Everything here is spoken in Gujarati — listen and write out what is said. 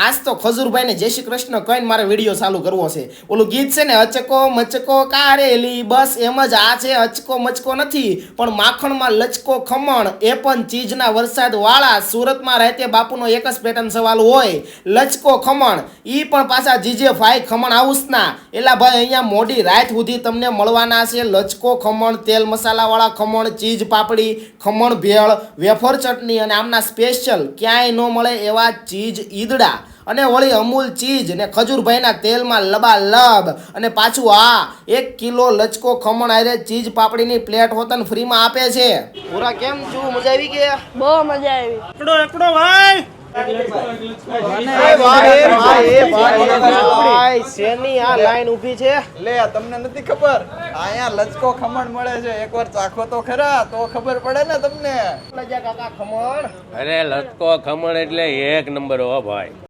આજ તો ખજૂરભાઈને જય શ્રી કૃષ્ણ કહીને મારે વીડિયો ચાલુ કરવો છે. ઓલું ગીત છે ને, અચકો મચકો કારેલી, બસ એમ જ આ છે, અચકો મચકો નથી. પણ માખણમાં લચકો ખમણ, એ પણ ચીજના વરસાદ વાળા સુરતમાં રહેતે બાપુનો એક જ પેટર્ન સવાલ હોય, લચકો ખમણ. ઈ પણ પાછા જીજે ભાઈ ખમણ હાઉસના. એલા ભાઈ, અહીંયા મોડી રાત સુધી તમને મળવાના છે, લચકો ખમણ, તેલ મસાલાવાળા ખમણ, ચીજ પાપડી, ખમણ ભેળ, વેફર ચટણી અને આમના સ્પેશિયલ ક્યાંય ન મળે એવા ચીજ ઈદડા. અને વળી અમૂલ ચીજ ને ખજૂરભાઈના તેલમાં લબાલબ અને પાછું આ એક કિલો લચકો ખમણ આરે ચીજ પાપડીની પ્લેટ હોતન ફ્રીમાં આપે છે પૂરા કેમ છું મજા આવી કે બહુ મજા આવી એકડો એકડો ભાઈ ભાઈ આ લાઈન ઊભી છે લે તમને નથી ખબર અહીંયા લચકો ખમણ મળે છે એકવાર ચાખો તો ખરા તો ખબર પડે ને તમને ખમણ અરે લચકો ખમણ એટલે એક નંબર હો ભાઈ